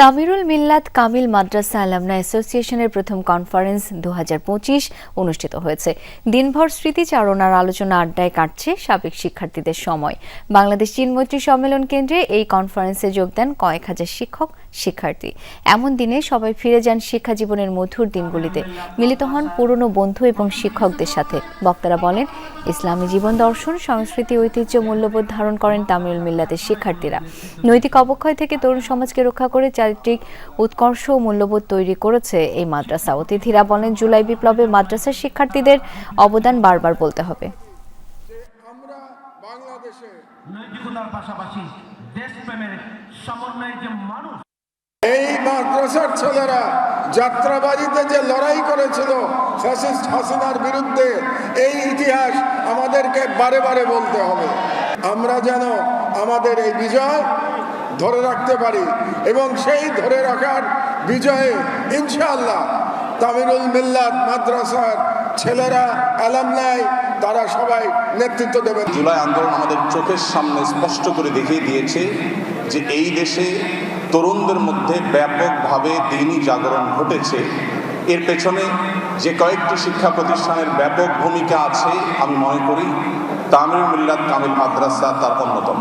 তামিরুল মিল্লাত কামিল মাদ্রাসা অ্যালামনা অ্যাসোসিয়েশনের প্রথম কনফারেন্স দু অনুষ্ঠিত হয়েছে। দিনভর স্মৃতিচারণার আলোচনা আড্ডায় কাটছে সাবেক শিক্ষার্থীদের সময়। বাংলাদেশ চীনমৈত্রী সম্মেলন কেন্দ্রে এই কনফারেন্সে যোগ দেন কয়েক হাজার শিক্ষক, শিক্ষার্থী। এমন দিনে সবাই ফিরে যান শিক্ষা জীবনের মধুর দিনগুলিতে। মিলিত হন পুরনো বন্ধু এবং শিক্ষকদের সাথে। বক্তারা বলেন, ইসলামী জীবন দর্শন, সংস্কৃতি, ঐতিহ্য মূল্যবোধ ধারণ করেন তামিরুল মিল্লাতের শিক্ষার্থীরা। নৈতিক অবক্ষয় থেকে তরুণ সমাজকে রক্ষা করে চারিত্রিক উৎকর্ষ ও মূল্যবোধ তৈরি করেছে এই মাদ্রাসা। অতিথিরা বলেন জুলাই বিপ্লবে মাদ্রাসার শিক্ষার্থীদের অবদান বারবার বলতে হবে। আমরা বাংলাদেশে নৈতিকতার পাশাপাশি দেশপ্রেমের সমন্বয়ের যে মানুষ এই মাদ্রাসার ছেলেরা যাত্রাবাড়িতে যে লড়াই করেছিল ফ্যাসিস্ট হাসিনার বিরুদ্ধে এই ইতিহাস আমাদেরকে বারে বারে বলতে হবে। আমরা যেন আমাদের এই বিজয় ধরে রাখতে পারি। এবং সেই ধরে রাখার বিজয়ে ইনশাআল্লাহ তামিরুল মিল্লাত মাদ্রাসার ছেলেরা অ্যালামনাই তারা সবাই নেতৃত্ব দেবেন জুলাই আন্দোলন আমাদের চোখের সামনে স্পষ্ট করে দেখিয়ে দিয়েছে যে এই দেশে তরুণদের মধ্যে ব্যাপকভাবে দিনই জাগরণ ঘটেছে। এর পেছনে যে কয়েকটি শিক্ষা প্রতিষ্ঠানের ব্যাপক ভূমিকা আছে, আমি মনে করি তামিল মিল্লাত কামিল মাদ্রাসা তার অন্যতম।